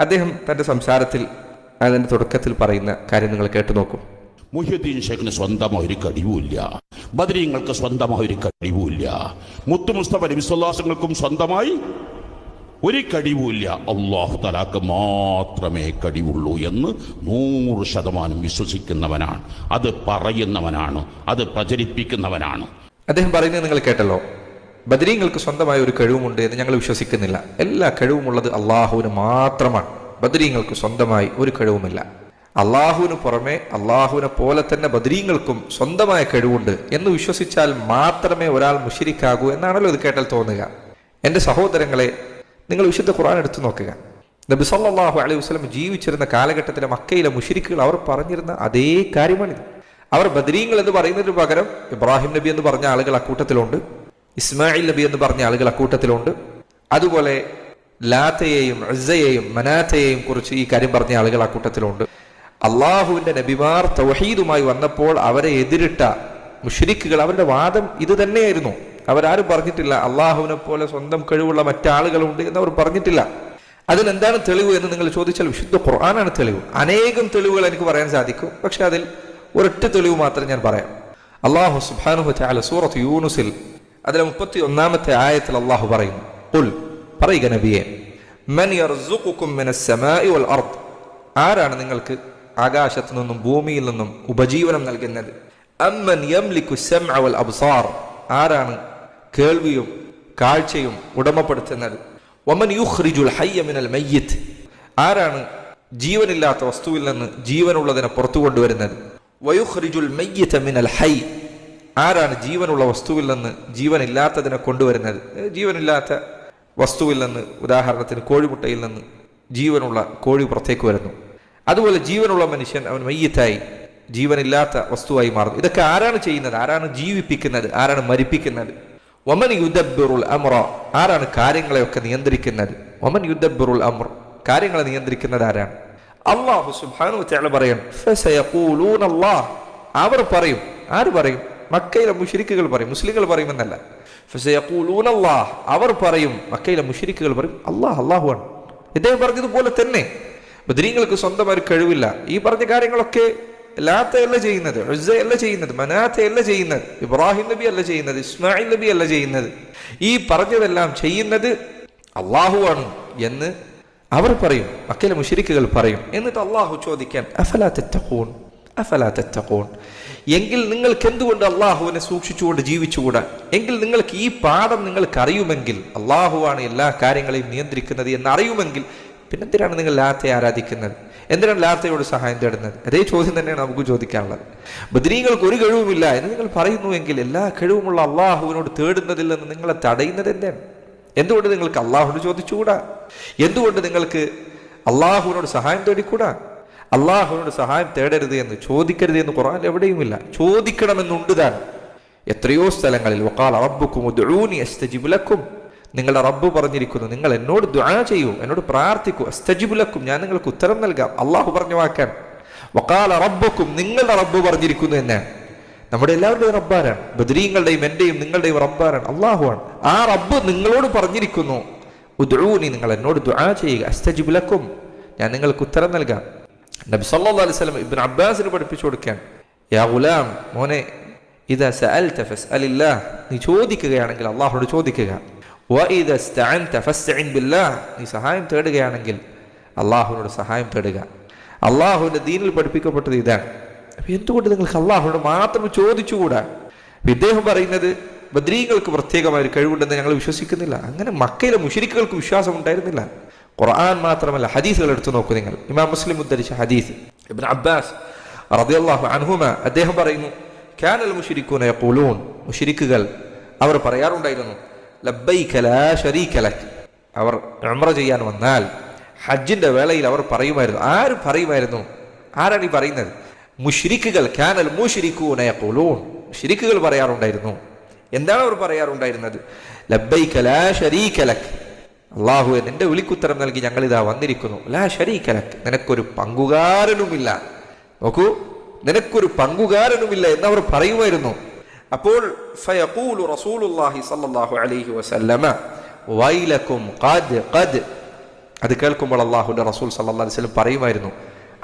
അദ്ദേഹം തന്റെ സംസാരത്തിൽ അതിന്റെ തുടക്കത്തിൽ പറയുന്ന കാര്യം നിങ്ങൾ കേട്ടു നോക്കും. മുഹ്യുദ്ദീൻ ഷേഖിന് സ്വന്തമായ ഒരു കഴിവുമില്ല. ബദരീങ്ങൾക്ക് സ്വന്തമായ ഒരു കഴിവുമില്ല. മുത്തു മുസ്തഫ വിശ്വാസങ്ങൾക്കും സ്വന്തമായി ഒരു കഴിവുമില്ല. അള്ളാഹു തലാക്ക് മാത്രമേ കഴിവുള്ളൂ എന്ന് നൂറ് ശതമാനം വിശ്വസിക്കുന്നവനാണ്. അത് പറയുന്നവനാണ്. അത് പ്രചരിപ്പിക്കുന്നവനാണ്. അദ്ദേഹം പറയുന്നത് നിങ്ങൾ കേട്ടല്ലോ. ബദരീങ്ങൾക്ക് സ്വന്തമായ ഒരു കഴിവുമുണ്ട് എന്ന് ഞങ്ങൾ വിശ്വസിക്കുന്നില്ല. എല്ലാ കഴിവുമുള്ളത് അള്ളാഹുവിന് മാത്രമാണ്. ബദരീങ്ങൾക്ക് സ്വന്തമായി ഒരു കഴിവുമില്ല. അള്ളാഹുവിന് പുറമെ അള്ളാഹുവിനെ പോലെ തന്നെ ബദരീങ്ങൾക്കും സ്വന്തമായ കഴിവുണ്ട് എന്ന് വിശ്വസിച്ചാൽ മാത്രമേ ഒരാൾ മുഷിരിക്കാകൂ എന്നാണല്ലോ ഇത് കേട്ടാൽ തോന്നുക. എന്റെ സഹോദരങ്ങളെ നിങ്ങൾ വിശുദ്ധ ഖുർആൻ എടുത്തു നോക്കുക. നബി സല്ലല്ലാഹു അലൈഹി വസ്ലം ജീവിച്ചിരുന്ന കാലഘട്ടത്തിലെ മക്കയിലെ മുഷിരിക്കുകൾ അവർ പറഞ്ഞിരുന്ന അതേ കാര്യമാണിത്. അവർ ബദരീങ്ങൾ എന്ന് പറയുന്നതിന് പകരം ഇബ്രാഹിം നബി എന്ന് പറഞ്ഞ ആളുകൾ അക്കൂട്ടത്തിലുണ്ട് ഇസ്മായിൽ നബി എന്ന് പറഞ്ഞ ആളുകൾ അക്കൂട്ടത്തിലുണ്ട് അതുപോലെ ലാത്തയെയും അസയെയും മനാത്തയെയും കുറിച്ച് ഈ കാര്യം പറഞ്ഞ ആളുകൾ അക്കൂട്ടത്തിലുണ്ട് അള്ളാഹുവിന്റെ നബിമാർ തൗഹീദുമായി വന്നപ്പോൾ അവരെ എതിരിട്ട മുഷരിക്കുകൾ അവരുടെ വാദം ഇത് തന്നെയായിരുന്നു. അവരാരും പറഞ്ഞിട്ടില്ല അള്ളാഹുവിനെ പോലെ സ്വന്തം കഴിവുള്ള മറ്റാളുകളുണ്ട് എന്ന് അവർ പറഞ്ഞിട്ടില്ല. അതിലെന്താണ് തെളിവ് എന്ന് നിങ്ങൾ ചോദിച്ചാൽ വിശുദ്ധ ഖുർആനാണ് തെളിവ്. അനേകം തെളിവുകൾ എനിക്ക് പറയാൻ സാധിക്കും. പക്ഷെ അതിൽ ഒരൊറ്റ തെളിവ് മാത്രം ഞാൻ പറയാം. അള്ളാഹു സുബാനുഹു സൂറത്ത് യൂനുസിൽ അതിലെ മുപ്പത്തി ഒന്നാമത്തെ ആയത്തിൽ അള്ളാഹു പറയുന്നു. ഉൽ പറയുക നബിയെ ആരാണ് നിങ്ങൾക്ക് ആകാശത്തു നിന്നും ഭൂമിയിൽ നിന്നും ഉപജീവനം നൽകുന്നത്? അബ്സാർ. ആരാണ് കേൾവിയും കാഴ്ചയും ഉടമപ്പെടുത്തുന്നത്? ആരാണ് ജീവനില്ലാത്ത വസ്തുവിൽ നിന്ന് ജീവനുള്ളതിനെ പുറത്തു കൊണ്ടുവരുന്നത്? മയ്യിത മിനൽ ഹൈ. ആരാണ് ജീവനുള്ള വസ്തുവിൽ നിന്ന് ജീവനില്ലാത്തതിനെ കൊണ്ടുവരുന്നത്? ജീവനില്ലാത്ത വസ്തുവിൽ നിന്ന് ഉദാഹരണത്തിന് കോഴിമുട്ടയിൽ നിന്ന് ജീവനുള്ള കോഴി പുറത്തേക്ക് വരുന്നു. അതുപോലെ ജീവനുള്ള മനുഷ്യൻ അവൻ മയ്യത്തായി ജീവനില്ലാത്ത വസ്തുവായി മാറുന്നു. ഇതൊക്കെ ആരാണ് ചെയ്യുന്നത്? ആരാണ് ജീവിപ്പിക്കുന്നത്? ആരാണ് മരിപ്പിക്കുന്നത്? ഒമൻ യുദ്ധബിറുൽ അമ്ര ആരാണ് കാര്യങ്ങളെയൊക്കെ നിയന്ത്രിക്കുന്നത്? ഒമൻ യുദ്ധബിറുൽ അമ്ര കാര്യങ്ങളെ നിയന്ത്രിക്കുന്നത് ആരാണ്? അള്ളാഹു സുബ്ഹാനഹു പറയണം. അവർ പറയും. ആര് പറയും? മക്കയിലെ മുശ്രിക്കുകൾ പറയും മുസ്ലിങ്ങൾ പറയുമെന്നല്ല. ഫസയഖൂലൂന അല്ലാഹ് അവർ പറയും മക്കയിലെ മുശ്രിക്കുകൾ പറയും അല്ലാഹ് അല്ലാഹുവാണ്. ഇദ്ദേഹം പറഞ്ഞതുപോലെ തന്നെ. ബദരീങ്ങൾക്ക് സ്വന്തം ഒരു കഴിവില്ല. ഈ പറഞ്ഞ കാര്യങ്ങളൊക്കെ ലാത്തയല്ല ചെയ്യുന്നത് അല്ല ചെയ്യുന്നത് മനാത്തയല്ല ചെയ്യുന്നത് ഇബ്രാഹിം നബി അല്ല ചെയ്യുന്നത് ഇസ്മായിൽ നബി അല്ല ചെയ്യുന്നത്. ഈ പറഞ്ഞതെല്ലാം ചെയ്യുന്നത് അള്ളാഹുവാണ് എന്ന് അവർ പറയും മക്കയിലെ മുഷരിക്കുകൾ പറയും. എന്നിട്ട് അള്ളാഹു ചോദിക്കാൻ അഫലാ അഫലാ തെറ്റക്കോൺ എങ്കിൽ നിങ്ങൾക്ക് എന്തുകൊണ്ട് അള്ളാഹുവിനെ സൂക്ഷിച്ചുകൊണ്ട് ജീവിച്ചുകൂടാ? എങ്കിൽ നിങ്ങൾക്ക് ഈ പാഠം നിങ്ങൾക്ക് അറിയുമെങ്കിൽ അള്ളാഹുവാണ് എല്ലാ കാര്യങ്ങളെയും നിയന്ത്രിക്കുന്നത് എന്ന് അറിയുമെങ്കിൽ പിന്നെന്തിനാണ് നിങ്ങൾ ലാത്തെ ആരാധിക്കുന്നത്? എന്തിനാണ് ലാത്തയോട് സഹായം തേടുന്നത്? അതേ ചോദ്യം തന്നെയാണ് നമുക്ക് ചോദിക്കാനുള്ളത്. ബദ്രീങ്ങൾക്ക് ഒരു കഴിവുമില്ല എന്ന് നിങ്ങൾ പറയുന്നുവെങ്കിൽ എല്ലാ കഴിവുമുള്ള അള്ളാഹുവിനോട് തേടുന്നതിൽ നിന്ന് നിങ്ങളെ തടയുന്നത് എന്താണ്? എന്തുകൊണ്ട് നിങ്ങൾക്ക് അള്ളാഹുവിനോട് ചോദിച്ചുകൂടാ? എന്തുകൊണ്ട് നിങ്ങൾക്ക് അള്ളാഹുവിനോട് സഹായം തേടിക്കൂടാ? അള്ളാഹുവിനോട് സഹായം തേടരുത് എന്ന് ചോദിക്കരുത് എന്ന് ഖുറാൻ എവിടെയുമില്ല. ചോദിക്കണമെന്നുണ്ട് താൻ. എത്രയോ സ്ഥലങ്ങളിൽ വക്കാൽ അറബുക്കും ഉദ്ഊനി അസ്തജിബു ലക്കും. നിങ്ങളുടെ റബ്ബ് പറഞ്ഞിരിക്കുന്നു നിങ്ങൾ എന്നോട് ദുആ ചെയ്യൂ എന്നോട് പ്രാർത്ഥിക്കൂ അസ്തജിബുലക്കും ഞാൻ നിങ്ങൾക്ക് ഉത്തരം നൽകാം അള്ളാഹു പറഞ്ഞു വാക്കാൻ വക്കാൽ അറബുക്കും നിങ്ങളുടെ റബ്ബ് പറഞ്ഞിരിക്കുന്നു എന്നാണ് നമ്മുടെ എല്ലാവരുടെയും റബ്ബാരാണ്. ബദരീങ്ങളുടെയും എന്റെയും നിങ്ങളുടെയും റബ്ബാരാണ്. അള്ളാഹുവാണ് ആ റബ്ബ് നിങ്ങളോട് പറഞ്ഞിരിക്കുന്നു. ഉദ്രൂനി നിങ്ങൾ എന്നോട് ദുആ ചെയ്യുക അസ്തജിബുലക്കും ഞാൻ നിങ്ങൾക്ക് ഉത്തരം നൽകാം. നബി സല്ലാ അലൈഹി വസല്ലം ഇബ്നു അബ്ബാസിന് പഠിപ്പിച്ചു കൊടുക്കാൻ യാ ഗുലാം മോനെ ഇദാ സഅൽത ഫസ്അലില്ലാഹ് നീ ചോദിക്കുകയാണെങ്കിൽ അള്ളാഹോട് ചോദിക്കുക നീ സഹായം തേടുകയാണെങ്കിൽ അള്ളാഹുവിനോട് സഹായം തേടുക. അള്ളാഹുവിന്റെ ദീനിൽ പഠിപ്പിക്കപ്പെട്ടത് ഇതാണ്. അപ്പൊ എന്തുകൊണ്ട് നിങ്ങൾക്ക് അള്ളാഹുവിനോട് മാത്രം ചോദിച്ചുകൂടാ? ഇദ്ദേഹം പറയുന്നത് ബദ്രീകൾക്ക് പ്രത്യേകമായ ഒരു കഴിവുണ്ടെന്ന് ഞങ്ങൾ വിശ്വസിക്കുന്നില്ല. അങ്ങനെ മക്കയിലെ മുഷരിക്കുകൾക്ക് വിശ്വാസം ഉണ്ടായിരുന്നില്ല. ഖുർആൻ മാത്രമല്ല ഹദീസുകൾ എടുത്തു നോക്കൂ നിങ്ങൾ. ഇമാം മുസ്ലിം ഉദ്ധരിച്ച ഹദീസ്. ഇബ്നു അബ്ബാസ് റളിയല്ലാഹു അൻഹുമ അദ്ദേഹം പറയുന്നു കാനൽ മുഷിരിക്കൂന യഖൂലൂൻ. മുഷിരിക്കുകൾ അവർ പറയാറുണ്ടായിരുന്നു ലബ്ബൈക ലാ ശരീക ലക്. അവർ ഉംറ ചെയ്യാൻ വന്നാൽ ഹജ്ജിന്റെ വേളയിൽ അവർ പറയുമായിരുന്നു ആര് പറയുമായിരുന്നു? ആരാണ് ഈ പറയുന്നത്? മുഷിരിക്കുകൾ കാനൽ മുഷിരിക്കൂന യഖൂലൂൻ. മുഷിരിക്കുകൾ പറയാറുണ്ടായിരുന്നു. എന്താണ് അവർ പറയാറുണ്ടായിരുന്നത്? ലബ്ബൈക ലാ ശരീക ലക്. അള്ളാഹു നിന്റെ വിളിക്കുത്തരം നൽകി ഞങ്ങൾ ഇതാ വന്നിരിക്കുന്നു. ലാ ശരീക്കലക്ക് നിനക്കൊരു പങ്കുകാരനുമില്ല. നോക്കൂ നിനക്കൊരു പങ്കുകാരനുമില്ല എന്ന് അവർ പറയുമായിരുന്നു. അപ്പോൾ ഫയഖൂലു റസൂലുള്ളാഹി അലൈഹി വസല്ലമ ഖദ് ഖദ്. അത് കേൾക്കുമ്പോൾ അള്ളാഹുന്റെ റസൂൽ സല്ലാ അലൈഹി വസല്ലം പറയുമായിരുന്നു.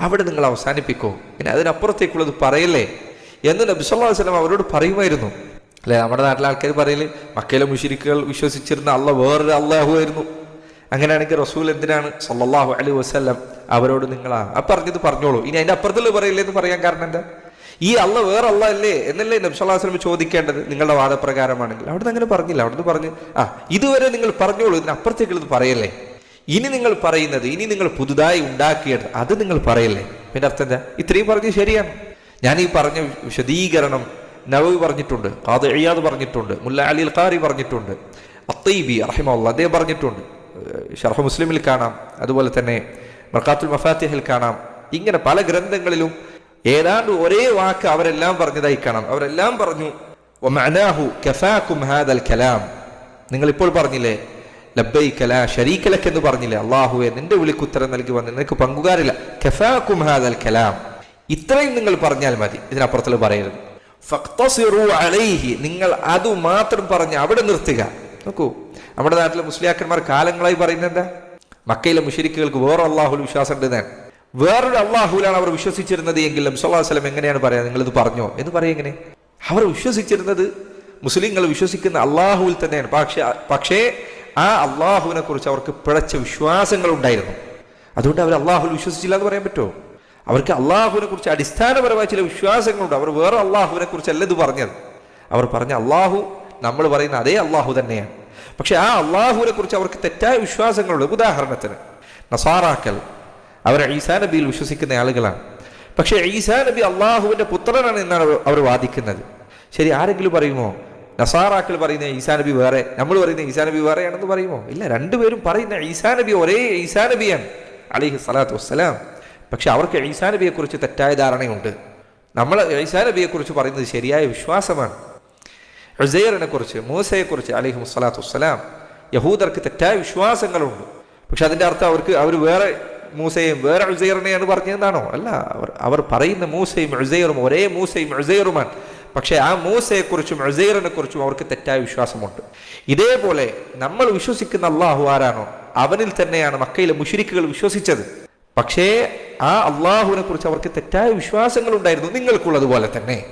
അവിടെ നിങ്ങൾ അവസാനിപ്പിക്കോ. പിന്നെ അതിനപ്പുറത്തേക്കുള്ളത് പറയല്ലേ? എന്ന് നബി സല്ലല്ലാഹു അലൈഹി വസല്ലം അവരോട് പറയുമായിരുന്നു. അല്ലെ? നമ്മുടെ നാട്ടിലെ ആൾക്കാർ പറയൽ മക്കയിലെ മുഷിരിക്കുകൾ വിശ്വസിച്ചിരുന്ന അള്ള വേറൊരു അള്ളാഹു ആയിരുന്നു അങ്ങനെയാണെങ്കിൽ റസൂൽ എന്തിനാണ്? സല്ലാഹു അലൈഹി വസല്ലം അവരോട് നിങ്ങളാ ആ പറഞ്ഞത് പറഞ്ഞോളൂ. ഇനി അതിന്റെ അപ്പുറത്തുള്ള പറയില്ലേ എന്ന് പറയാൻ കാരണം എന്താ? ഈ അള്ള വേറെ അള്ള അല്ലേ എന്നല്ലേ നബി സല്ലല്ലാഹു അലൈഹി വസല്ലം ചോദിക്കേണ്ടത്? നിങ്ങളുടെ വാദപ്രകാരമാണെങ്കിൽ. അവിടുന്ന് അങ്ങനെ പറഞ്ഞില്ല. അവിടുന്ന് പറഞ്ഞ് ആ ഇതുവരെ നിങ്ങൾ പറഞ്ഞോളൂ ഇതിനപ്പുറത്തേക്ക് ഇത് പറയല്ലേ? ഇനി നിങ്ങൾ പറയുന്നത് ഇനി നിങ്ങൾ പുതുതായി ഉണ്ടാക്കിയത് അത് നിങ്ങൾ പറയല്ലേ? പിന്നെ അർത്ഥം എന്താ? ഇത്രയും പറഞ്ഞ് ശരിയാണ്. ഞാൻ ഈ പറഞ്ഞ വിശദീകരണം നവവി പറഞ്ഞിട്ടുണ്ട് ഖാദി ഇയാദ് പറഞ്ഞിട്ടുണ്ട് മുല്ല അലി ഖാരി പറഞ്ഞിട്ടുണ്ട് അത്തൈബി റഹിമുള്ള അദ്ദേഹം പറഞ്ഞിട്ടുണ്ട്. ഷർഹ മുസ്ലിമിൽ കാണാം അതുപോലെ തന്നെ മർക്കാത്തുൽ മഫാത്തിഹിൽ കാണാം. ഇങ്ങനെ പല ഗ്രന്ഥങ്ങളിലും ഏതാണ്ട് ഒരേ വാക്ക് അവരെല്ലാം പറഞ്ഞതായി കാണാം. അവരെല്ലാം പറഞ്ഞു "വമഅനാഹു കഫാക്കും ഹാദൽ കലാം. നിങ്ങൾ ഇപ്പോൾ പറഞ്ഞില്ലേ ലബൈ കല ഷരീഖലക്ക് എന്ന് പറഞ്ഞില്ലേ അള്ളാഹുവെ നിന്റെ വിളിക്ക് ഉത്തരം നൽകി വന്ന് നിനക്ക് പങ്കുകാരില്ല. കഫാക്കും ഹാദൽ കലാം. ഇത്രയും നിങ്ങൾ പറഞ്ഞാൽ മതി ഇതിനപ്പുറത്തിൽ പറയരുത്. ഫഖ്തസിറു അലൈഹി നിങ്ങൾ അത് മാത്രം പറഞ്ഞ് അവിടെ നിർത്തുക. നോക്കൂ നമ്മുടെ നാട്ടിലെ മുസ്ലിയാക്കന്മാർ കാലങ്ങളായി പറയുന്നത് എന്താ? മക്കയിലെ മുഷരിക്കുകൾക്ക് വേറെ അള്ളാഹുൽ വിശ്വാസം ഉണ്ട് ഞാൻ വേറൊരു അള്ളാഹുലാണ് അവർ വിശ്വസിച്ചിരുന്നത് എങ്കിൽ വസ്ലം എങ്ങനെയാണ് പറയാ നിങ്ങൾ ഇത് പറഞ്ഞോ? എന്ന് പറയുക എങ്ങനെ? അവർ വിശ്വസിച്ചിരുന്നത് മുസ്ലിങ്ങൾ വിശ്വസിക്കുന്ന അള്ളാഹുവിൽ തന്നെയാണ്. പക്ഷേ പക്ഷേ ആ അള്ളാഹുവിനെ കുറിച്ച് അവർക്ക് പിഴച്ച വിശ്വാസങ്ങൾ ഉണ്ടായിരുന്നു അതുകൊണ്ട് അവർ അള്ളാഹുൽ വിശ്വസിച്ചില്ല എന്ന് പറയാൻ പറ്റുമോ? അവർക്ക് അള്ളാഹുവിനെ കുറിച്ച് അടിസ്ഥാനപരമായ ചില വിശ്വാസങ്ങളുണ്ട്. അവർ വേറെ അള്ളാഹുവിനെ കുറിച്ചല്ല ഇത് പറഞ്ഞത്. അവർ പറഞ്ഞ അള്ളാഹു നമ്മൾ പറയുന്ന അതേ അള്ളാഹു തന്നെയാണ്. പക്ഷെ ആ അള്ളാഹുവിനെ കുറിച്ച് അവർക്ക് തെറ്റായ വിശ്വാസങ്ങളുണ്ട്. ഉദാഹരണത്തിന് നസാറാക്കൽ അവർ ഈസാ നബിയിൽ വിശ്വസിക്കുന്ന ആളുകളാണ്. പക്ഷേ ഈസാ നബി അള്ളാഹുവിന്റെ പുത്രനാണ് എന്നാണ് അവർ- അവർ വാദിക്കുന്നത്. ശരി ആരെങ്കിലും പറയുമോ നസാറാക്കൾ പറയുന്ന ഈസാ നബി വേറെ നമ്മൾ പറയുന്ന ഈസാ നബി വേറെയാണെന്ന് പറയുമോ? ഇല്ല രണ്ടുപേരും പറയുന്ന ഈസാ നബി ഒരേ ഈസാ നബിയാണ്. അലിഹി സ്വലാത്തു വസ്സലാം. പക്ഷെ അവർക്ക് ഈസാ നബിയെക്കുറിച്ച് തെറ്റായ ധാരണയുണ്ട്. നമ്മൾ ഈസാ നബിയെക്കുറിച്ച് പറയുന്നത് ശരിയായ വിശ്വാസമാണ്. ഹുസൈറിനെക്കുറിച്ച് മൂസയെക്കുറിച്ച് അലഹി അലിഹി വസ്സലാം യഹൂദർക്ക് തെറ്റായ വിശ്വാസങ്ങളുണ്ട്. പക്ഷെ അതിന്റെ അർത്ഥം അവർക്ക് അവർ വേറെ മൂസയും വേറെ ഉസൈറിനെയാണ് പറഞ്ഞതെന്നാണോ? അല്ല അവർ അവർ പറയുന്ന മൂസയും ഉസൈറും ഒരേ മൂസയും ഉസൈറുമാണ്. പക്ഷേ ആ മൂസയെക്കുറിച്ചും ഉസൈറിനെ അവർക്ക് തെറ്റായ വിശ്വാസമുണ്ട്. ഇതേപോലെ നമ്മൾ വിശ്വസിക്കുന്ന അള്ളാഹു ആരാണോ? അവനിൽ തന്നെയാണ് മക്കയിലെ മുഷിരിക്കുകൾ വിശ്വസിച്ചത്. പക്ഷേ ആ അള്ളാഹുവിനെ കുറിച്ച് അവർക്ക് തെറ്റായ വിശ്വാസങ്ങൾ ഉണ്ടായിരുന്നു നിങ്ങൾക്കുള്ളതുപോലെ തന്നെ.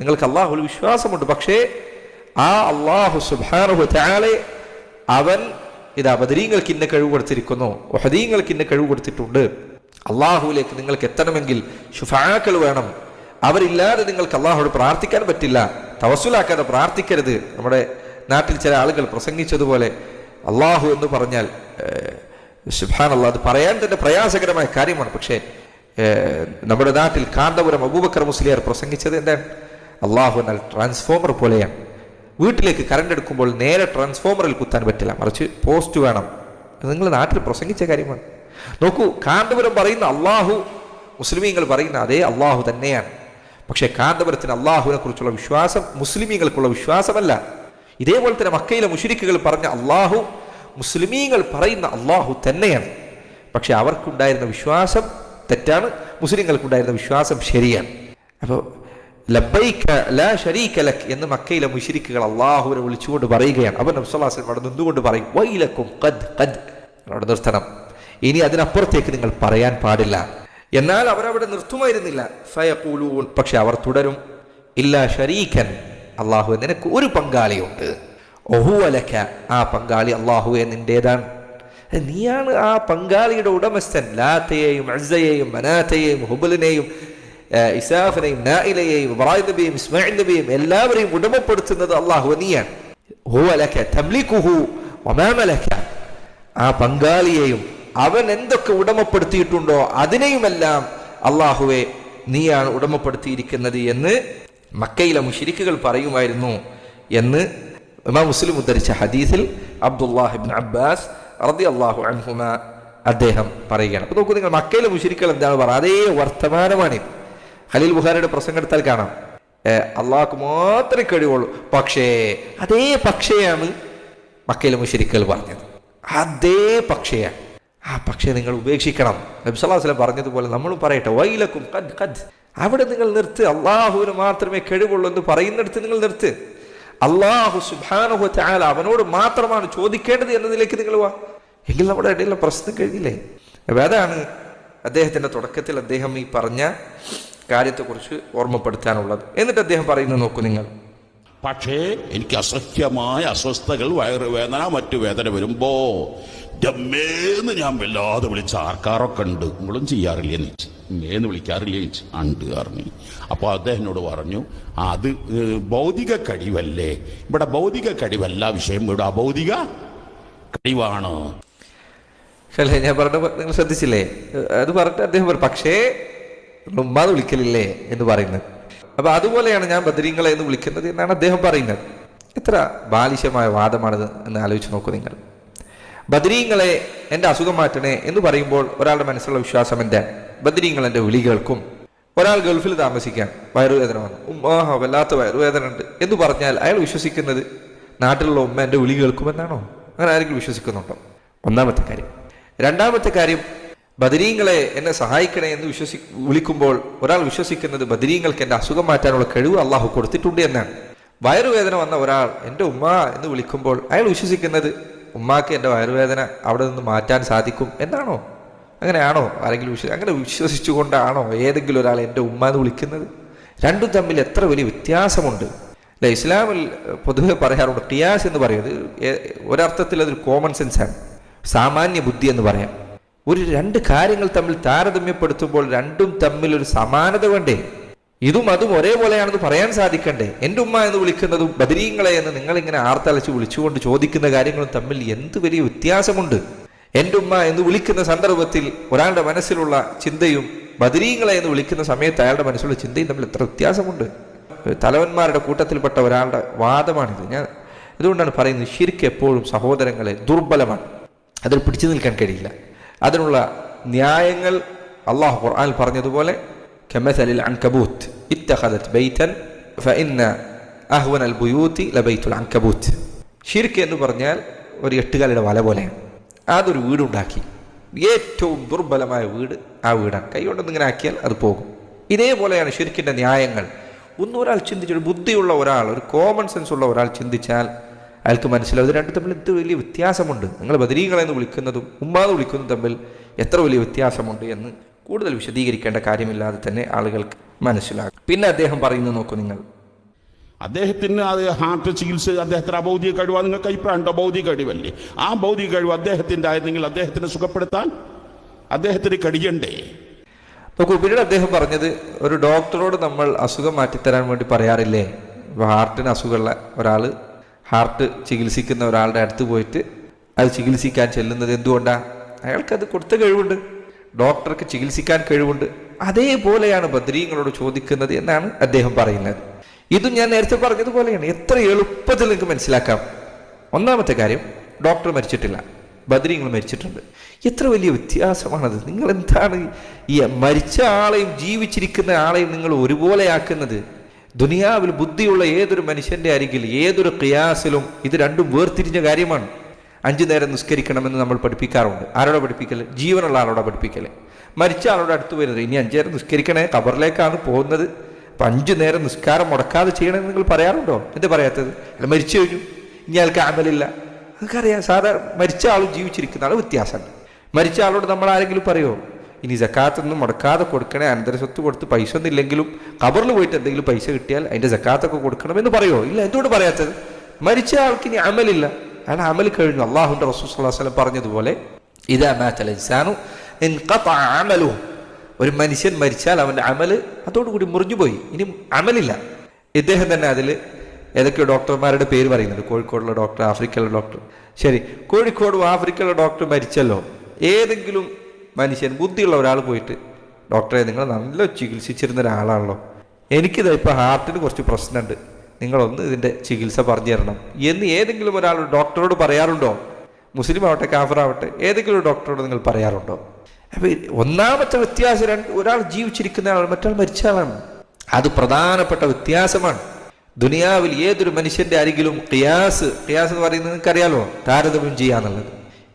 നിങ്ങൾക്ക് അള്ളാഹുൽ വിശ്വാസമുണ്ട്. പക്ഷേ ആ അള്ളാഹു സുബാനുഹു താലെ അവൻ ഇതാ ബദരീങ്ങൾക്ക് ഇന്ന കഴിവ് കൊടുത്തിരിക്കുന്നു. ഒഹദീങ്ങൾക്ക് ഇന്ന കഴിവ് കൊടുത്തിട്ടുണ്ട്. അള്ളാഹുവിലേക്ക് നിങ്ങൾക്ക് എത്തണമെങ്കിൽ ഷുഫാക്കൾ വേണം. അവരില്ലാതെ നിങ്ങൾക്ക് അള്ളാഹോട് പ്രാർത്ഥിക്കാൻ പറ്റില്ല. തവസുലാക്കാതെ പ്രാർത്ഥിക്കരുത്. നമ്മുടെ നാട്ടിൽ ചില ആളുകൾ പ്രസംഗിച്ചതുപോലെ അള്ളാഹു എന്ന് പറഞ്ഞാൽ അള്ളാഹ് അത് പറയാൻ തന്നെ പ്രയാസകരമായ കാര്യമാണ്. പക്ഷേ നമ്മുടെ നാട്ടിൽ കാന്തപുരം അബൂബക്കർ മുസ്ലിയാർ പ്രസംഗിച്ചത് എന്താണ്? എന്നാൽ ട്രാൻസ്ഫോമർ പോലെയാണ്. വീട്ടിലേക്ക് കറണ്ട് എടുക്കുമ്പോൾ നേരെ ട്രാൻസ്ഫോമറിൽ കുത്താൻ പറ്റില്ല. മറിച്ച് പോസ്റ്റ് വേണം. നിങ്ങൾ നാട്ടിൽ പ്രസംഗിച്ച കാര്യമാണ്. നോക്കൂ കാന്തപുരം പറയുന്ന അള്ളാഹു മുസ്ലിമീങ്ങൾ പറയുന്ന അതേ അള്ളാഹു തന്നെയാണ്. പക്ഷേ കാന്തപുരത്തിന് അള്ളാഹുവിനെ കുറിച്ചുള്ള വിശ്വാസം മുസ്ലിമീങ്ങൾക്കുള്ള വിശ്വാസമല്ല. ഇതേപോലെ തന്നെ മക്കയിലെ മുഷിരിക്കുകൾ പറഞ്ഞ അള്ളാഹു മുസ്ലിമീങ്ങൾ പറയുന്ന അള്ളാഹു തന്നെയാണ്. പക്ഷെ അവർക്കുണ്ടായിരുന്ന വിശ്വാസം തെറ്റാണ് മുസ്ലിങ്ങൾക്കുണ്ടായിരുന്ന വിശ്വാസം ശരിയാണ്. അപ്പോൾ ലബൈക്ക ലാ ശരീക ലക് എന്ന് മക്കയിലെ മുഷിരിക്കുകൾ അള്ളാഹുവിനെ വിളിച്ചുകൊണ്ട് പറയുകയാണ്. അവൻ നബ്സല്ലാസ്ലം അവിടെ നിന്നുകൊണ്ട് പറയും വൈലക്കും കദ് കദ് അവിടെ നിർത്തണം. ഇനി അതിനപ്പുറത്തേക്ക് നിങ്ങൾ പറയാൻ പാടില്ല. എന്നാൽ അവരവിടെ നിർത്തുമായിരുന്നില്ല. ഫയഖൂലൂൻ. പക്ഷെ അവർ തുടരും ഇല്ല ഷരീഖൻ അള്ളാഹു നിനക്ക് ഒരു പങ്കാളിയുണ്ട്. ഒഹുവലക്ക ആ പങ്കാളി അള്ളാഹുവെ നിന്റേതാണ് നീയാണ് ആ പങ്കാളിയുടെ ഉടമസ്ഥൻ. ലാത്തയെയും അസയെയും മനാത്തയെയും ഹുബലിനെയും ഇസാഫിനെയും നായിലയെയും ഇബ്രാഹിം നബിയും ഇസ്മായിൽ നബിയും എല്ലാവരെയും ഉടമപ്പെടുത്തുന്നത് അള്ളാഹു നീയാണ്. ഹുവ ലക തംലികുഹു വമാ മലക. ആ പങ്കാളിയെയും അവൻ എന്തൊക്കെ ഉടമപ്പെടുത്തിയിട്ടുണ്ടോ അതിനെയുമെല്ലാം അള്ളാഹുവെ നീയാണ് ഉടമപ്പെടുത്തിയിരിക്കുന്നത് എന്ന് മക്കയിലെ മുഷിരിക്കുകൾ പറയുമായിരുന്നു എന്ന് ഇമാം മുസ്ലിം ഉദ്ധരിച്ച ഹദീസിൽ അബ്ദുല്ലാഹിബിൻ അബ്ബാസ് റതി അള്ളാഹു അൻഹുമ അദ്ദേഹം പറയുകയാണ്. അപ്പൊ നോക്കൂ നിങ്ങൾ മക്കയിലെ മുഷിരിക്കൾ എന്താണ് പറയുക അതേ വർത്തമാനമാണിത് ഖലീൽ ബുഹാരിയുടെ പ്രസംഗം എടുത്താൽ കാണാം. അള്ളാഹ്ക്ക് മാത്രമേ കഴിവുള്ളൂ പക്ഷേ അതേ പക്ഷേയാണ് മക്കയിലെ മുഷിരിക്കൽ പറഞ്ഞത്. അതേ പക്ഷയാണ്. ആ പക്ഷേ നിങ്ങൾ ഉപേക്ഷിക്കണം. നബ്സല്ലാസ്ലം പറഞ്ഞതുപോലെ നമ്മളും പറയട്ടെ. വൈലക്കും കദ് കദ് അവിടെ നിങ്ങൾ നിർത്ത്. അള്ളാഹുവിന് മാത്രമേ കഴിവുള്ളൂ എന്ന് പറയുന്നിടത്ത് നിങ്ങൾ നിർത്ത്. അള്ളാഹു സുബാനുഹു ചായാല അവനോട് മാത്രമാണ് ചോദിക്കേണ്ടത് എന്നതിലേക്ക് നിങ്ങൾ വാ. എങ്കിൽ നമ്മുടെ ഇടയിലെ പ്രശ്നം കഴിഞ്ഞില്ലേ? അപ്പം അതാണ് അദ്ദേഹത്തിന്റെ തുടക്കത്തിൽ അദ്ദേഹം ഈ പറഞ്ഞ കാര്യത്തെക്കുറിച്ച് ഓർമ്മപ്പെടുത്താനുള്ളത്. എന്നിട്ട് അദ്ദേഹം പറയുന്നത് നോക്കൂ നിങ്ങൾ. പക്ഷേ എനിക്ക് അസഹ്യമായ അസ്വസ്ഥകൾ വയറുവേദന മറ്റു വേദന വരുമ്പോ ഡമ്മേന്ന് ഞാൻ വല്ലാതെ വിളിച്ച് ആർക്കാറൊക്കെ ഉണ്ട്. നിങ്ങളും ചെയ്യാറില്ലേ എന്ന് അമ്മേന്ന് മേന്ന് വിളിക്കാറില്ലേ എന്ന് ചോദിച്ചു. ഉണ്ട് പറഞ്ഞു അപ്പോൾ അദ്ദേഹം എന്നോട് പറഞ്ഞു അത് ഭൗതിക കഴിവല്ലേ? ഇവിടെ ഭൗതിക കഴിവല്ല വിഷയം. ഇവിടെ അഭൗതിക കഴിവാണ്. അല്ലേ ഞാൻ പറഞ്ഞ നിങ്ങൾ ശ്രദ്ധിച്ചില്ലേ? അത് പറഞ്ഞിട്ട് അദ്ദേഹം പറഞ്ഞു പക്ഷേ റുമ്മാന്ന് വിളിക്കലില്ലേ? എന്ന് പറയുന്നത് അപ്പൊ അതുപോലെയാണ് ഞാൻ ബദരീങ്ങളെ എന്ന് വിളിക്കുന്നത് എന്നാണ് അദ്ദേഹം പറയുന്നത്. എത്ര ബാലിശമായ വാദമാണിത് എന്ന് ആലോചിച്ച് നോക്കൂ നിങ്ങൾ. ബദരീങ്ങളെ എന്റെ അസുഖം മാറ്റണേ എന്ന് പറയുമ്പോൾ ഒരാളുടെ മനസ്സിലുള്ള വിശ്വാസം എന്റെ ബദരീങ്ങൾ എന്റെ വിളി കേൾക്കും. ഒരാൾ ഗൾഫിൽ താമസിക്കാൻ വയറുവേദന വന്നു. ഉമ്മാ വല്ലാത്ത വയറുവേദന ഉണ്ട് എന്ന് പറഞ്ഞാൽ അയാൾ വിശ്വസിക്കുന്നത് നാട്ടിലുള്ള ഉമ്മ എന്റെ വിളി കേൾക്കുമെന്നാണോ? അങ്ങനെ ആരെങ്കിലും വിശ്വസിക്കുന്നുണ്ടോ? ഒന്നാമത്തെ കാര്യം. രണ്ടാമത്തെ കാര്യം ബദരീങ്ങളെ എന്നെ സഹായിക്കണേ എന്ന് വിശ്വസി വിളിക്കുമ്പോൾ ഒരാൾ വിശ്വസിക്കുന്നത് ബദരീങ്ങൾക്ക് എന്റെ അസുഖം മാറ്റാനുള്ള കഴിവ് അള്ളാഹു കൊടുത്തിട്ടുണ്ട് എന്നാണ്. വയറുവേദന വന്ന ഒരാൾ എന്റെ ഉമ്മ എന്ന് വിളിക്കുമ്പോൾ അയാൾ വിശ്വസിക്കുന്നത് ഉമ്മാക്ക് എന്റെ വയറുവേദന അവിടെ നിന്ന് മാറ്റാൻ സാധിക്കും എന്നാണോ? അങ്ങനെയാണോ? ആരെങ്കിലും വിശ്വസി അങ്ങനെ വിശ്വസിച്ചുകൊണ്ടാണോ ഏതെങ്കിലും ഒരാൾ എന്റെ ഉമ്മ എന്ന് വിളിക്കുന്നത്? രണ്ടും തമ്മിൽ എത്ര വലിയ വ്യത്യാസമുണ്ട്? അല്ലെ ഇസ്ലാമിൽ പൊതുവെ പറയാറുണ്ട് ടിയാസ് എന്ന് പറയുന്നത് ഒരർത്ഥത്തിൽ അതൊരു കോമൺ സെൻസാണ് സാമാന്യ ബുദ്ധി എന്ന് പറയാം. ഒരു രണ്ട് കാര്യങ്ങൾ തമ്മിൽ താരതമ്യപ്പെടുത്തുമ്പോൾ രണ്ടും തമ്മിൽ ഒരു സമാനത വേണ്ടേ? ഇതും അതും ഒരേപോലെയാണെന്ന് പറയാൻ സാധിക്കണ്ടേ. എന്റെ ഉമ്മ എന്ന് വിളിക്കുന്നതും ബദരീങ്ങളെ എന്ന് നിങ്ങൾ ഇങ്ങനെ ആർത്തലച്ച് വിളിച്ചുകൊണ്ട് ചോദിക്കുന്ന കാര്യങ്ങളും തമ്മിൽ എന്ത് വലിയ വ്യത്യാസമുണ്ട്? എന്റെ ഉമ്മ എന്ന് വിളിക്കുന്ന സന്ദർഭത്തിൽ ഒരാളുടെ മനസ്സിലുള്ള ചിന്തയും ബദരീങ്ങളെ എന്ന് വിളിക്കുന്ന സമയത്ത് അയാളുടെ മനസ്സിലുള്ള ചിന്തയും തമ്മിൽ എത്ര വ്യത്യാസമുണ്ട്? തലവന്മാരുടെ കൂട്ടത്തിൽപ്പെട്ട ഒരാളുടെ വാദമാണിത്. ഞാൻ ഇതുകൊണ്ടാണ് പറയുന്നത് ശരിക്കും എപ്പോഴും സഹോദരങ്ങളെ ദുർബലമാണ്. അതിൽ പിടിച്ചു നിൽക്കാൻ കഴിയില്ല. അതിനുള്ള ന്യായങ്ങൾ അള്ളാഹു ഖുർആൻ പറഞ്ഞതുപോലെ കമസലിൽ العنكبوت. اتخذت بيتا فان اهون البيوت لبيت العنكبوت. ഷിർക്ക് എന്ന് പറഞ്ഞാൽ ഒരു എട്ടുകാലിയുടെ വല പോലെയാണ്. അതൊരു വീടുണ്ടാക്കി ഏറ്റവും ദുർബലമായ വീട് ആ വീടാണ്. കൈകൊണ്ടൊന്ന് ഇങ്ങനെ ആക്കിയാൽ അത് പോകും. ഇതേപോലെയാണ് ഷിർക്കിന്റെ ന്യായങ്ങൾ. ഒന്നും ഒരാൾ ചിന്തിച്ചൊരു ബുദ്ധിയുള്ള ഒരാൾ ഒരു കോമൺ സെൻസ് ഉള്ള ഒരാൾ ചിന്തിച്ചാൽ അയാൾക്ക് മനസ്സിലാവും. ഇത് രണ്ടും തമ്മിൽ എന്ത് വലിയ വ്യത്യാസമുണ്ട്. നിങ്ങൾ ബദരീകളെന്ന് വിളിക്കുന്നതും ഉമ്മാന്ന് വിളിക്കുന്നതും തമ്മിൽ എത്ര വലിയ വ്യത്യാസമുണ്ട് എന്ന് കൂടുതൽ വിശദീകരിക്കേണ്ട കാര്യമില്ലാതെ തന്നെ ആളുകൾക്ക് മനസ്സിലാകും. പിന്നെ അദ്ദേഹം പറയുന്നത് നോക്കൂ നിങ്ങൾ. അദ്ദേഹത്തിന് അത് ഹാർട്ട് ചികിത്സ അദ്ദേഹത്തിന് അഭൗതിക കഴിവാണ് നിങ്ങൾക്ക് അഭിപ്രായം ഭൗതിക കഴിവല്ലേ? ആ ഭൗതിക കഴിവ് അദ്ദേഹത്തിന്റെ ആയിരുന്നെങ്കിൽ അദ്ദേഹത്തിനെ സുഖപ്പെടുത്താൻ അദ്ദേഹത്തിന് കഴിയണ്ടേ? നോക്കൂ പിന്നീട് അദ്ദേഹം പറഞ്ഞത് ഒരു ഡോക്ടറോട് നമ്മൾ അസുഖം മാറ്റിത്തരാൻ വേണ്ടി പറയാറില്ലേ? ഇപ്പോൾ ഹാർട്ടിന് അസുഖമുള്ള ഒരാൾ ഹാർട്ട് ചികിത്സിക്കുന്ന ഒരാളുടെ അടുത്ത് പോയിട്ട് അത് ചികിത്സിക്കാൻ ചെല്ലുന്നത് എന്തുകൊണ്ടാണ് അയാൾക്കത് കൊടുത്ത കഴിവുണ്ട്. ഡോക്ടർക്ക് ചികിത്സിക്കാൻ കഴിവുണ്ട്. അതേപോലെയാണ് ബദ്രീങ്ങളോട് ചോദിക്കുന്നത് എന്നാണ് അദ്ദേഹം പറയുന്നത്. ഇതും ഞാൻ നേരത്തെ പറഞ്ഞതുപോലെയാണ്. എത്ര എളുപ്പത്തിൽ നിങ്ങൾക്ക് മനസ്സിലാക്കാം. ഒന്നാമത്തെ കാര്യം ഡോക്ടർ മരിച്ചിട്ടില്ല. ബദ്രീങ്ങൾ മരിച്ചിട്ടുണ്ട്. എത്ര വലിയ വ്യത്യാസമാണത്. നിങ്ങൾ എന്താണ് ഈ മരിച്ച ആളെയും ജീവിച്ചിരിക്കുന്ന ആളെയും നിങ്ങൾ ഒരുപോലെയാക്കുന്നത്? ദുനിയാവിൽ ബുദ്ധിയുള്ള ഏതൊരു മനുഷ്യന്റെ അരികിൽ ഏതൊരു ക്രിയാസിലും ഇത് രണ്ടും വേർതിരിഞ്ഞ കാര്യമാണ്. അഞ്ചു നേരം നിസ്കരിക്കണമെന്ന് നമ്മൾ പഠിപ്പിക്കാറുണ്ട്. ആരോടെ പഠിപ്പിക്കൽ ജീവനുള്ള ആളോടെ പഠിപ്പിക്കൽ മരിച്ച ആളോട് അടുത്ത് വരുന്നത് ഇനി അഞ്ചു നേരം നിസ്കരിക്കണേ കബറിലേക്കാണ് പോകുന്നത്. അപ്പം അഞ്ചു നേരം നിസ്കാരം മുടക്കാതെ ചെയ്യണമെന്ന് നിങ്ങൾ പറയാറുണ്ടോ? എന്താ പറയാത്തത്? അല്ല മരിച്ചു കഴിഞ്ഞു. ഇനി അയാൾക്ക് അമലില്ല. നിങ്ങൾക്കറിയാം സാധാരണ മരിച്ച ആളും ജീവിച്ചിരിക്കുന്ന ആൾ വ്യത്യാസമുണ്ട്. മരിച്ച ആളോട് നമ്മൾ ആരെങ്കിലും പറയുമോ ഇനി ജക്കാത്തൊന്നും മുടക്കാതെ കൊടുക്കണേ അനന്തര സ്വത്ത് കൊടുത്ത് പൈസ ഒന്നും ഇല്ലെങ്കിലും കബറിൽ പോയിട്ട് എന്തെങ്കിലും പൈസ കിട്ടിയാൽ അതിന്റെ ജക്കാത്തൊക്കെ കൊടുക്കണമെന്ന് പറയുമോ ഇല്ല എന്തുകൊണ്ട് പറയാത്തത്? മരിച്ച ആൾക്ക് ഇനി അമലില്ല. അയാൾ അമൽ കഴിഞ്ഞു. അലൈഹി വസല്ലം പറഞ്ഞതുപോലെ ഇതാ മാത്തൽ ഇൻസാനു അമലുഹു ഒരു മനുഷ്യൻ മരിച്ചാൽ അവന്റെ അമൽ അതോടുകൂടി മുറിഞ്ഞുപോയി. ഇനി അമലില്ല. ഇദ്ദേഹം തന്നെ അതിൽ ഏതൊക്കെയോ ഡോക്ടർമാരുടെ പേര് പറയുന്നുണ്ട്. കോഴിക്കോടുള്ള ഡോക്ടർ ആഫ്രിക്കയിലെ ഡോക്ടർ. ശരി കോഴിക്കോടും ആഫ്രിക്കയിലെ ഡോക്ടർ മരിച്ചല്ലോ. ഏതെങ്കിലും മനുഷ്യൻ ബുദ്ധിയുള്ള ഒരാൾ പോയിട്ട് ഡോക്ടറെ നിങ്ങൾ നല്ല ചികിത്സിച്ചിരുന്ന ഒരാളാണല്ലോ. എനിക്കിത് ഇപ്പോൾ ഹാർട്ടിന് കുറച്ച് പ്രശ്നമുണ്ട്. നിങ്ങളൊന്ന് ഇതിന്റെ ചികിത്സ പറഞ്ഞു തരണം എന്ന് ഏതെങ്കിലും ഒരാൾ ഡോക്ടറോട് പറയാറുണ്ടോ? മുസ്ലിം ആവട്ടെ കാഫറാവട്ടെ ഏതെങ്കിലും ഒരു ഡോക്ടറോട് നിങ്ങൾ പറയാറുണ്ടോ? അപ്പോൾ ഒന്നാമത്തെ വ്യത്യാസം രണ്ട് ഒരാൾ ജീവിച്ചിരിക്കുന്ന ആൾ മറ്റാൾ മരിച്ച ആളാണ് അത് പ്രധാനപ്പെട്ട വ്യത്യാസമാണ്. ദുനിയാവിൽ ഏതൊരു മനുഷ്യന്റെ അരികിലും ഖിയാസ് ഖിയാസ് എന്ന് പറയുന്നത് നിങ്ങൾക്കറിയാലോ? താരതമ്യം ചെയ്യാന്നുള്ളത്.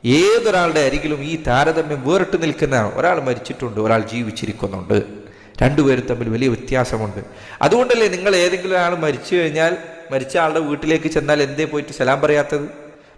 ഏതൊരാളുടെ അരികിലും ഈ താരതമ്യം വേറിട്ട് നിൽക്കുന്ന ഒരാൾ മരിച്ചിട്ടുണ്ട് ഒരാൾ ജീവിച്ചിരിക്കുന്നുണ്ട്. രണ്ടുപേരും തമ്മിൽ വലിയ വ്യത്യാസമുണ്ട്. അതുകൊണ്ടല്ലേ നിങ്ങൾ ഏതെങ്കിലും ഒരാൾ മരിച്ചു കഴിഞ്ഞാൽ മരിച്ച ആളുടെ വീട്ടിലേക്ക് ചെന്നാൽ എന്തേ പോയിട്ട് സലാം പറയാത്തത്?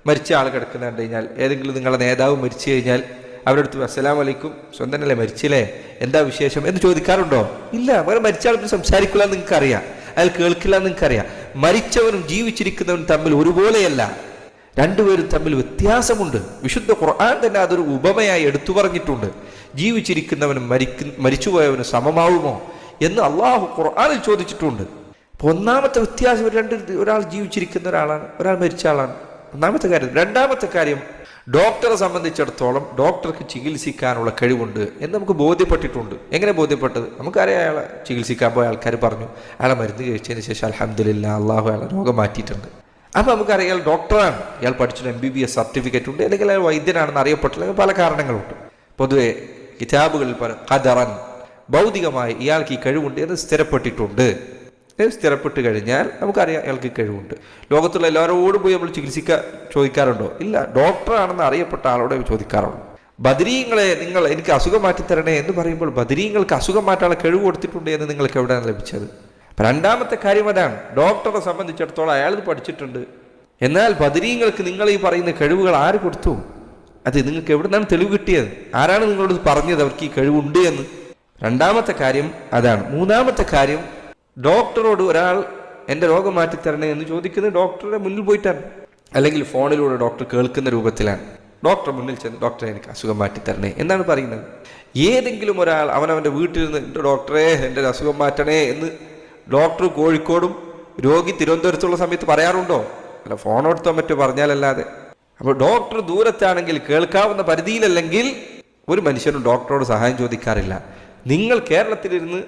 മരിച്ച ആൾ കിടക്കുന്ന കഴിഞ്ഞാൽ ഏതെങ്കിലും നിങ്ങളുടെ നേതാവ് മരിച്ചു കഴിഞ്ഞാൽ അവരുടെ അടുത്ത് അസ്സലാം വലൈക്കും സ്വന്തനല്ലേ മരിച്ചില്ലേ? എന്താ വിശേഷം എന്ന് ചോദിക്കാറുണ്ടോ? ഇല്ല വേറെ മരിച്ച ആൾക്ക് സംസാരിക്കില്ല നിങ്ങൾക്കറിയാം. അയാൾ കേൾക്കില്ല നിങ്ങൾക്കറിയാം. മരിച്ചവനും ജീവിച്ചിരിക്കുന്നവനും തമ്മിൽ ഒരുപോലെയല്ല. രണ്ടുപേരും തമ്മിൽ വ്യത്യാസമുണ്ട്. വിശുദ്ധ ഖുർആൻ തന്നെ അതൊരു ഉപമയായി എടുത്തു പറഞ്ഞിട്ടുണ്ട്. ജീവിച്ചിരിക്കുന്നവനും മരിക്കു മരിച്ചുപോയവനും സമമാവുമോ എന്ന് അള്ളാഹു ഖുർആാനിൽ ചോദിച്ചിട്ടുണ്ട്. അപ്പോൾ ഒന്നാമത്തെ വ്യത്യാസം രണ്ട് ഒരാൾ ജീവിച്ചിരിക്കുന്ന ഒരാളാണ് ഒരാൾ മരിച്ച ആളാണ്. ഒന്നാമത്തെ കാര്യം രണ്ടാമത്തെ കാര്യം ഡോക്ടറെ സംബന്ധിച്ചിടത്തോളം ഡോക്ടർക്ക് ചികിത്സിക്കാനുള്ള കഴിവുണ്ട് എന്ന് നമുക്ക് ബോധ്യപ്പെട്ടിട്ടുണ്ട്. എങ്ങനെ ബോധ്യപ്പെട്ടത്? നമുക്കറിയാം അയാളെ ചികിത്സിക്കാൻ പോയ ആൾക്കാർ പറഞ്ഞു അയാളെ മരുന്ന് കഴിച്ചതിന് ശേഷം അലഹമില്ല അള്ളാഹു അയാളെ രോഗം മാറ്റിയിട്ടുണ്ട്. അപ്പൊ നമുക്കറിയാം ഡോക്ടറാണ് ഇയാൾ പഠിച്ചിട്ട് M B B S certificate ഉണ്ട്. അല്ലെങ്കിൽ അയാൾ വൈദ്യനാണെന്ന് അറിയപ്പെട്ടില്ല പല കാരണങ്ങളുണ്ട്. പൊതുവെ കിതാബുകളിൽ പല ഖദറൻ ഭൗതികമായി ഇയാൾക്ക് ഈ കഴിവുണ്ട് എന്ന് സ്ഥിരപ്പെട്ടിട്ടുണ്ട്. സ്ഥിരപ്പെട്ട് കഴിഞ്ഞാൽ നമുക്കറിയാം ഇയാൾക്ക് കഴിവുണ്ട്. ലോകത്തുള്ള എല്ലാവരോടും പോയി നമ്മൾ ചികിത്സിക്കാൻ ചോദിക്കാറുണ്ടോ? ഇല്ല. ഡോക്ടറാണെന്ന് അറിയപ്പെട്ട ആളോടെ ചോദിക്കാറുള്ളൂ ബദരീങ്ങളെ നിങ്ങൾ എനിക്ക് അസുഖം മാറ്റിത്തരണേ എന്ന് പറയുമ്പോൾ ബദരീങ്ങൾക്ക് അസുഖം മാറ്റാനുള്ള കഴിവ് കൊടുത്തിട്ടുണ്ട് എന്ന് നിങ്ങൾക്ക് എവിടെയാണ് ലഭിച്ചത്? രണ്ടാമത്തെ കാര്യം അതാണ്. ഡോക്ടറെ സംബന്ധിച്ചിടത്തോളം അയാൾ പഠിച്ചിട്ടുണ്ട്. എന്നാൽ ബദരീങ്ങൾക്ക് നിങ്ങൾ ഈ പറയുന്ന കഴിവുകൾ ആര് കൊടുത്തു? അത് നിങ്ങൾക്ക് എവിടെ നിന്നാണ് തെളിവ് കിട്ടിയത്? ആരാണ് നിങ്ങളോട് പറഞ്ഞത്? അവർക്ക് ഈ കഴിവുണ്ട് എന്ന്. രണ്ടാമത്തെ കാര്യം അതാണ്. മൂന്നാമത്തെ കാര്യം ഡോക്ടറോട് ഒരാൾ എന്റെ രോഗം മാറ്റിത്തരണേ എന്ന് ചോദിക്കുന്നത് ഡോക്ടറുടെ മുന്നിൽ പോയിട്ടാണ്. അല്ലെങ്കിൽ ഫോണിലൂടെ ഡോക്ടർ കേൾക്കുന്ന രൂപത്തിലാണ്. ഡോക്ടർ മുന്നിൽ ചെന്ന് ഡോക്ടറെ എനിക്ക് അസുഖം മാറ്റിത്തരണേ എന്നാണ് പറയുന്നത്. ഏതെങ്കിലും ഒരാൾ അവനവന്റെ വീട്ടിൽ നിന്ന് ഡോക്ടറെ എന്റെ അസുഖം മാറ്റണേ എന്ന് ഡോക്ടർ കോഴിക്കോടും രോഗി തിരുവനന്തപുരത്തുള്ള സമയത്ത് പറയാറുണ്ടോ? അല്ല ഫോൺ എടുത്തോ മറ്റോ പറഞ്ഞാലല്ലാതെ. അപ്പോൾ ഡോക്ടർ ദൂരത്താണെങ്കിൽ കേൾക്കാവുന്ന പരിധിയിലല്ലെങ്കിൽ ഒരു മനുഷ്യനും ഡോക്ടറോട് സഹായം ചോദിക്കാറില്ല. നിങ്ങൾ കേരളത്തിലിരുന്ന്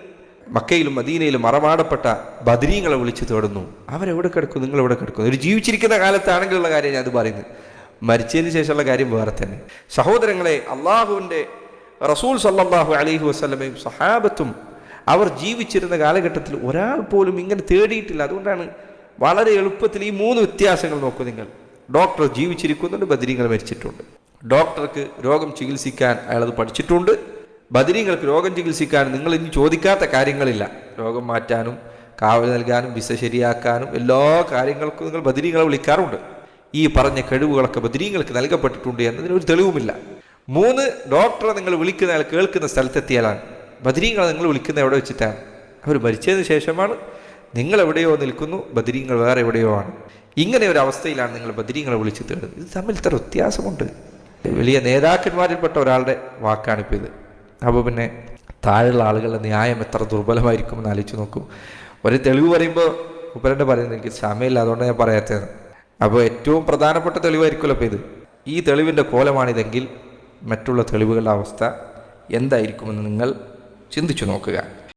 മക്കയിലും മദീനയിലും മറമാടപ്പെട്ട ബദരീങ്ങളെ വിളിച്ചു തേടുന്നു. അവരെവിടെ കിടക്കും? നിങ്ങൾ എവിടെ കിടക്കും? ഒരു ജീവിച്ചിരിക്കുന്ന കാലത്താണെങ്കിലുള്ള കാര്യം ഞാൻ അത് പറയുന്നത്. മരിച്ചതിന് ശേഷമുള്ള കാര്യം വേറെ തന്നെ. സഹോദരങ്ങളെ അള്ളാഹുവിന്റെ റസൂൽ സല്ലാഹു അലൈഹി വസ്ലമയും സഹാബത്തും അവർ ജീവിച്ചിരുന്ന കാലഘട്ടത്തിൽ ഒരാൾ പോലും ഇങ്ങനെ തേടിയിട്ടില്ല. അതുകൊണ്ടാണ് വളരെ എളുപ്പത്തിൽ ഈ മൂന്ന് വ്യത്യാസങ്ങൾ നോക്കൂ നിങ്ങൾ. ഡോക്ടർ ജീവിച്ചിരിക്കുന്നുണ്ട് ബദരീങ്ങൾ മരിച്ചിട്ടുണ്ട്. ഡോക്ടർക്ക് രോഗം ചികിത്സിക്കാൻ അയാളത് പഠിച്ചിട്ടുണ്ട്. ബദരീങ്ങൾക്ക് രോഗം ചികിത്സിക്കാൻ നിങ്ങൾ ഇനി ചോദിക്കാത്ത കാര്യങ്ങളില്ല. രോഗം മാറ്റാനും കാവൽ നൽകാനും വിസ ശരിയാക്കാനും എല്ലാ കാര്യങ്ങൾക്കും നിങ്ങൾ ബദരീങ്ങളെ വിളിക്കാറുണ്ട്. ഈ പറഞ്ഞ കഴിവുകളൊക്കെ ബദരീങ്ങൾക്ക് നൽകപ്പെട്ടിട്ടുണ്ട് എന്നതിന് ഒരു തെളിവുമില്ല. മൂന്ന് ഡോക്ടറെ നിങ്ങൾ വിളിക്കുന്ന കേൾക്കുന്ന സ്ഥലത്തെത്തിയാലാണ് ബദരീങ്ങളെ നിങ്ങൾ വിളിക്കുന്ന എവിടെ വെച്ചിട്ടാണ്? അവർ മരിച്ചതിന് ശേഷമാണ്. നിങ്ങൾ എവിടെയോ നിൽക്കുന്നു ബദരീങ്ങൾ വേറെ എവിടെയോ ആണ്. ഇങ്ങനെ ഒരു അവസ്ഥയിലാണ് നിങ്ങൾ ബദരീങ്ങളെ വിളിച്ചു തേടുന്നത്. ഇത് തമ്മിൽ ഇത്ര വ്യത്യാസമുണ്ട്. വലിയ നേതാക്കന്മാരിൽപ്പെട്ട ഒരാളുടെ വാക്കാണിപ്പോൾ ഇത്. അപ്പോൾ പിന്നെ താഴെയുള്ള ആളുകളുടെ ന്യായം എത്ര ദുർബലമായിരിക്കും എന്ന് ആലോചിച്ച് നോക്കും. ഒരു തെളിവ് പറയുമ്പോൾ ഉപരന്റെ പറയുന്നത് എനിക്ക് സമയമില്ല അതുകൊണ്ട് ഞാൻ പറയാത്തത്. അപ്പോൾ ഏറ്റവും പ്രധാനപ്പെട്ട തെളിവായിരിക്കുമല്ലോ അപ്പോൾ ഇത്. ഈ തെളിവിന്റെ കോലമാണിതെങ്കിൽ മറ്റുള്ള തെളിവുകളുടെ അവസ്ഥ എന്തായിരിക്കുമെന്ന് നിങ്ങൾ ചിന്തിച്ചു നോക്കുക.